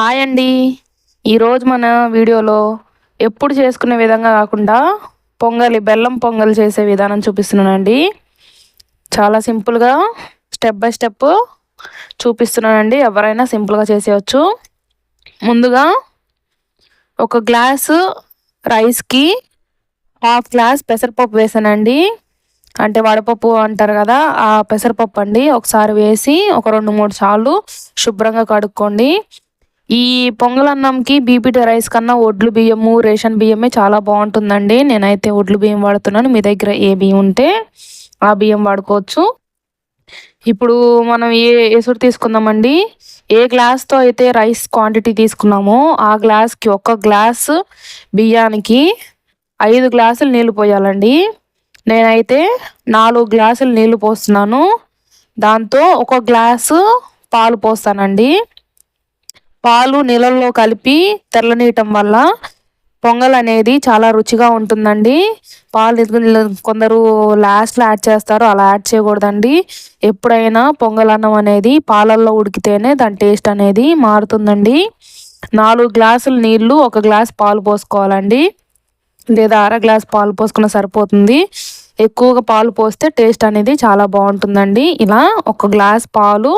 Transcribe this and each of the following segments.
Hi అండి. ఈరోజు మన వీడియోలో ఎప్పుడు చేసుకునే విధంగా కాకుండా పొంగలి బెల్లం పొంగల్ చేసే విధానం చూపిస్తున్నానండి. చాలా సింపుల్గా స్టెప్ బై స్టెప్ చూపిస్తున్నానండి. ఎవరైనా సింపుల్గా చేసేయచ్చు. ముందుగా ఒక గ్లాసు రైస్కి హాఫ్ గ్లాస్ పెసరపప్పు వేసానండి. అంటే వడపప్పు అంటారు కదా ఆ పెసరపప్పు అండి. ఒకసారి వేసి ఒక రెండు మూడు సార్లు శుభ్రంగా కడుక్కోండి. ఈ పొంగలన్నంకి బీపీటీ రైస్ కన్నా ఒడ్లు బియ్యము రేషన్ బియ్యమే చాలా బాగుంటుందండి. నేనైతే ఒడ్లు బియ్యం వాడుతున్నాను. మీ దగ్గర ఏ బియ్యం ఉంటే ఆ బియ్యం వాడుకోవచ్చు. ఇప్పుడు మనం ఏ ఎసురు తీసుకుందామండి. ఏ గ్లాస్తో అయితే రైస్ క్వాంటిటీ తీసుకున్నామో ఆ గ్లాస్కి ఒక గ్లాస్ బియ్యానికి ఐదు గ్లాసులు నీళ్ళు పోయాలండి. నేనైతే నాలుగు గ్లాసులు నీళ్ళు పోస్తున్నాను. దాంతో ఒక గ్లాసు పాలు పోస్తానండి. పాలు నీళ్ళల్లో కలిపి తెల్లనీయటం వల్ల పొంగల్ అనేది చాలా రుచిగా ఉంటుందండి. పాలు కొందరు లాస్ట్లో యాడ్ చేస్తారు అలా యాడ్ చేయకూడదండి. ఎప్పుడైనా పొంగల్ అన్నం అనేది పాలల్లో ఉడికితేనే దాని టేస్ట్ అనేది మారుతుందండి. నాలుగు గ్లాసులు నీళ్ళు ఒక గ్లాస్ పాలు పోసుకోవాలండి. లేదా అర గ్లాస్ పాలు పోసుకున్న సరిపోతుంది. ఎక్కువగా పాలు పోస్తే టేస్ట్ అనేది చాలా బాగుంటుందండి. ఇలా ఒక గ్లాస్ పాలు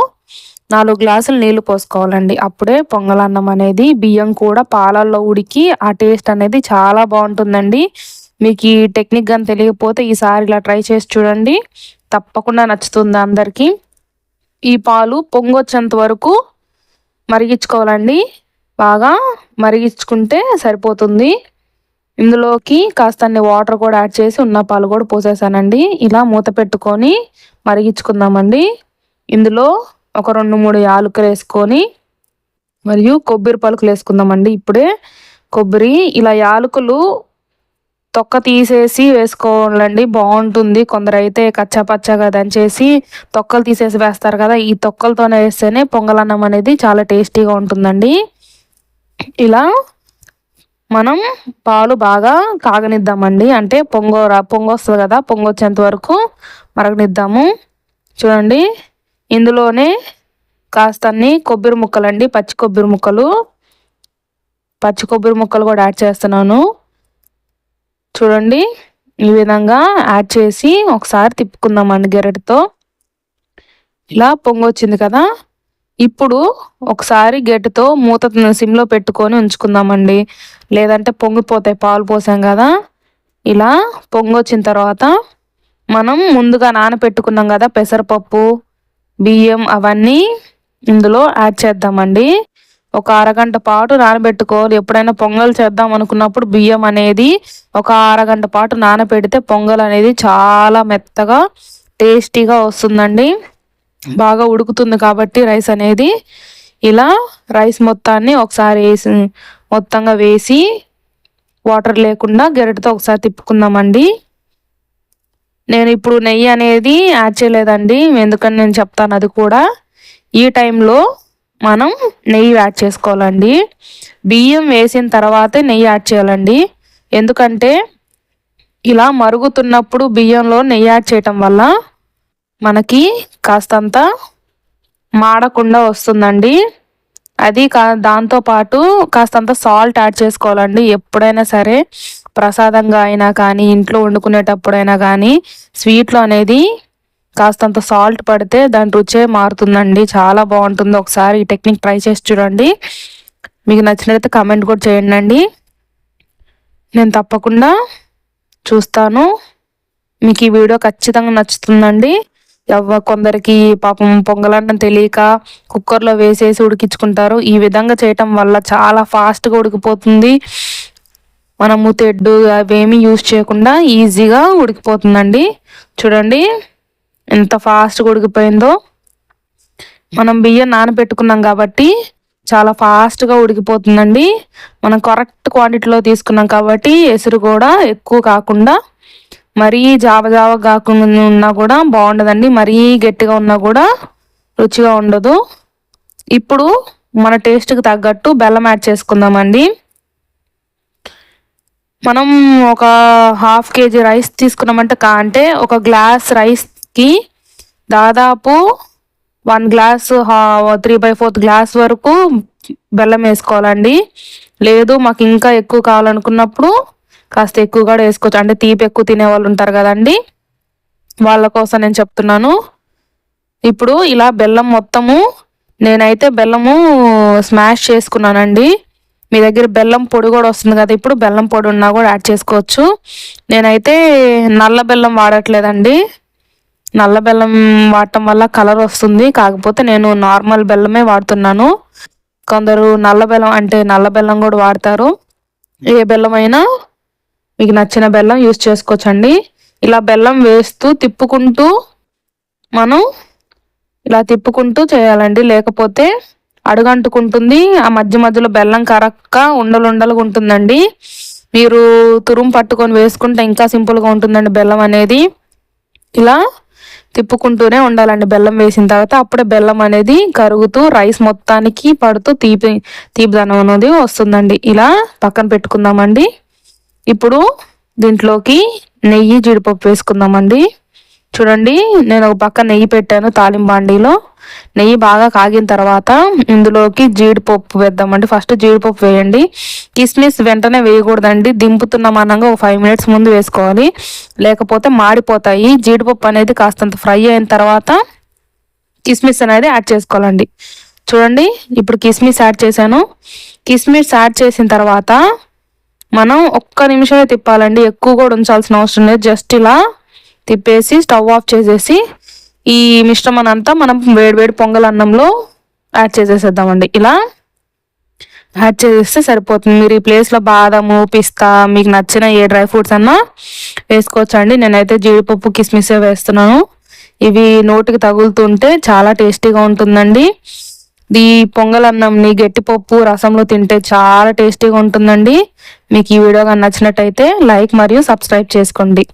నాలుగు గ్లాసులు నీళ్ళు పోసుకోవాలండి. అప్పుడే పొంగలన్నం అనేది బియ్యం కూడా పాలల్లో ఉడికి ఆ టేస్ట్ అనేది చాలా బాగుంటుందండి. మీకు ఈ టెక్నిక్ కానీ తెలియకపోతే ఈసారి ఇలా ట్రై చేసి చూడండి. తప్పకుండా నచ్చుతుంది అందరికీ. ఈ పాలు పొంగొచ్చేంత వరకు మరిగించుకోవాలండి. బాగా మరిగించుకుంటే సరిపోతుంది. ఇందులోకి కాస్త వాటర్ కూడా యాడ్ చేసి ఉన్న పాలు కూడా పోసేసానండి. ఇలా మూత పెట్టుకొని మరిగించుకుందామండి. ఇందులో ఒక రెండు మూడు యాలకులు వేసుకొని మరియు కొబ్బరి పలుకులు వేసుకుందామండి ఇప్పుడే. కొబ్బరి ఇలా యాలకులు తొక్క తీసేసి వేసుకోవాలండి. బాగుంటుంది. కొందరైతే కచ్చా పచ్చగా దంచేసి తొక్కలు తీసేసి వేస్తారు కదా ఈ తొక్కలతోనే వేస్తేనే పొంగలన్నం అనేది చాలా టేస్టీగా ఉంటుందండి. ఇలా మనం పాలు బాగా కాగనిద్దామండి. అంటే పొంగ పొంగొస్తుంది కదా పొంగ వచ్చేంత వరకు మరగనిద్దాము. చూడండి. ఇందులోనే కాస్తన్ని కొబ్బరి ముక్కలండి పచ్చి కొబ్బరి ముక్కలు. పచ్చి కొబ్బరి ముక్కలు కూడా యాడ్ చేస్తున్నాను. చూడండి ఈ విధంగా యాడ్ చేసి ఒకసారి తిప్పుకుందామండి గెరటితో. ఇలా పొంగొచ్చింది కదా. ఇప్పుడు ఒకసారి గెట్టుతో మూత సిమ్లో పెట్టుకొని ఉంచుకుందామండి. లేదంటే పొంగిపోతాయి పాలు పోసాం కదా. ఇలా పొంగొచ్చిన తర్వాత మనం ముందుగా నానపెట్టుకున్నాం కదా పెసరపప్పు. బియ్యం అవన్నీ ఇందులో యాడ్ చేద్దామండి. ఒక అరగంట పాటు నానబెట్టుకోవాలి. ఎప్పుడైనా పొంగల్ చేద్దాం అనుకున్నప్పుడు బియ్యం అనేది ఒక అరగంట పాటు నానబెడితే పొంగల్ అనేది చాలా మెత్తగా టేస్టీగా వస్తుందండి. బాగా ఉడుకుతుంది కాబట్టి రైస్ అనేది ఇలా రైస్ మొత్తాన్ని ఒకసారి వేసి మొత్తంగా వేసి వాటర్ లేకుండా గెరటితో ఒకసారి తిప్పుకుందామండి. నేను ఇప్పుడు నెయ్యి అనేది యాడ్ చేయలేదండి. ఎందుకని నేను చెప్తాను అది కూడా. ఈ టైంలో మనం నెయ్యి యాడ్ చేసుకోవాలండి. బియ్యం వేసిన తర్వాతే నెయ్యి యాడ్ చేయాలండి. ఎందుకంటే ఇలా మరుగుతున్నప్పుడు బియ్యంలో నెయ్యి యాడ్ చేయటం వల్ల మనకి కాస్తంత మాడకుండా వస్తుందండి. అది కా దాంతోపాటు కాస్తంత సాల్ట్ యాడ్ చేసుకోవాలండి. ఎప్పుడైనా సరే ప్రసాదంగా అయినా కానీ ఇంట్లో వండుకునేటప్పుడైనా కానీ స్వీట్లో అనేది కాస్తంత సాల్ట్ పడితే దాని రుచే మారుతుందండి. చాలా బాగుంటుంది. ఒకసారి ఈ టెక్నిక్ ట్రై చేసి చూడండి. మీకు నచ్చినట్లయితే కమెంట్ కూడా చేయండి నేను తప్పకుండా చూస్తాను. మీకు ఈ వీడియో ఖచ్చితంగా నచ్చుతుందండి. ఎవ కొందరికి పాపం పొంగలన్నం తెలియక కుక్కర్లో వేసేసి ఉడికించుకుంటారు. ఈ విధంగా చేయటం వల్ల చాలా ఫాస్ట్గా ఉడికిపోతుంది. మనము తెడ్డు అవేమీ యూజ్ చేయకుండా ఈజీగా ఉడికిపోతుందండి. చూడండి ఎంత ఫాస్ట్గా ఉడికిపోయిందో. మనం బియ్యం నానబెట్టుకున్నాం కాబట్టి చాలా ఫాస్ట్గా ఉడికిపోతుందండి. మనం కరెక్ట్ క్వాంటిటీలో తీసుకున్నాం కాబట్టి ఎసురు కూడా ఎక్కువ కాకుండా మరీ జావ జావ కాకుండా ఉన్నా కూడా బాగుండదండి. మరీ గట్టిగా ఉన్నా కూడా రుచిగా ఉండదు. ఇప్పుడు మన టేస్ట్కి తగ్గట్టు బెల్లం యాడ్ చేసుకుందామండి. మనం ఒక హాఫ్ కేజీ రైస్ తీసుకున్నామంటే కా అంటే ఒక గ్లాస్ రైస్కి దాదాపు one glass three by fourth glass వరకు బెల్లం వేసుకోవాలండి. లేదు మాకు ఇంకా ఎక్కువ కావాలనుకున్నప్పుడు కాస్త ఎక్కువ కూడా వేసుకోవచ్చు. అంటే తీపి ఎక్కువ తినే వాళ్ళు ఉంటారు కదండి. వాళ్ళ కోసం నేను చెప్తున్నాను. ఇప్పుడు ఇలా బెల్లం మొత్తము నేనైతే బెల్లము స్మాష్ చేసుకున్నానండి. మీ దగ్గర బెల్లం పొడి కూడా వస్తుంది కదా ఇప్పుడు బెల్లం పొడి ఉన్నా కూడా యాడ్ చేసుకోవచ్చు. నేనైతే నల్ల బెల్లం వాడట్లేదండి. నల్ల బెల్లం వాడటం వల్ల కలర్ వస్తుంది కాకపోతే నేను నార్మల్ బెల్లమే వాడుతున్నాను. కొందరు నల్ల బెల్లం అంటే నల్ల బెల్లం కూడా వాడతారు. ఏ బెల్లం అయినా మీకు నచ్చిన బెల్లం యూస్ చేసుకోవచ్చండి. ఇలా బెల్లం వేస్తూ తిప్పుకుంటూ మనం ఇలా తిప్పుకుంటూ చేయాలండి. లేకపోతే అడుగంటుకుంటుంది. ఆ మధ్య మధ్యలో బెల్లం కరక్క ఉండలుండలుగా ఉంటుందండి. మీరు తురుము పట్టుకొని వేసుకుంటే ఇంకా సింపుల్గా ఉంటుందండి బెల్లం అనేది. ఇలా తిప్పుకుంటూనే ఉండాలండి బెల్లం వేసిన తర్వాత. అప్పుడే బెల్లం అనేది కరుగుతూ రైస్ మొత్తానికి పడుతూ తీపి తీపిదనం అనేది వస్తుందండి. ఇలా పక్కన పెట్టుకుందామండి. ఇప్పుడు దీంట్లోకి నెయ్యి జీడిపప్పు వేసుకుందామండి. చూడండి నేను ఒక పక్క నెయ్యి పెట్టాను తాలింబాండీలో నెయ్యి బాగా కాగిన తర్వాత ఇందులోకి జీడిపప్పు వేద్దామండి. ఫస్ట్ జీడిపప్పు వేయండి. కిస్మిస్ వెంటనే వేయకూడదండి. దింపుతున్న అనగా ఒక ఫైవ్ మినిట్స్ ముందు వేసుకోవాలి. లేకపోతే మాడిపోతాయి. జీడిపప్పు అనేది కాస్తంత ఫ్రై అయిన తర్వాత కిస్మిస్ అనేది యాడ్ చేసుకోవాలండి. చూడండి ఇప్పుడు కిస్మిస్ యాడ్ చేశాను. కిస్మిస్ యాడ్ చేసిన తర్వాత మనం ఒక్క నిమిషమే తిప్పాలండి. ఎక్కువ కూడా ఉంచాల్సిన అవసరం లేదు. జస్ట్ ఇలా తిప్పేసి స్టవ్ ఆఫ్ చేసేసి ఈ మిశ్రమాన్ని మనం వేడివేడి పొంగల్ అన్నంలో యాడ్ చేసేసేద్దామండి. ఇలా యాడ్ చేసేస్తే సరిపోతుంది. మీరు ఈ ప్లేస్లో బాదము పిస్తా మీకు నచ్చిన ఏ డ్రై ఫ్రూట్స్ అన్నా వేసుకోవచ్చండి. నేనైతే జీడిపప్పు కిస్మిసే వేస్తున్నాను. ఇవి నోటికి తగులుతుంటే చాలా టేస్టీగా ఉంటుందండి. ఈ పొంగల్ అన్నంని గట్టిపప్పు రసంలో తింటే చాలా టేస్టీగా ఉంటుందండి. మీకు ఈ వీడియో కానీ నచ్చినట్టయితే లైక్ మరియు సబ్స్క్రైబ్ చేసుకోండి.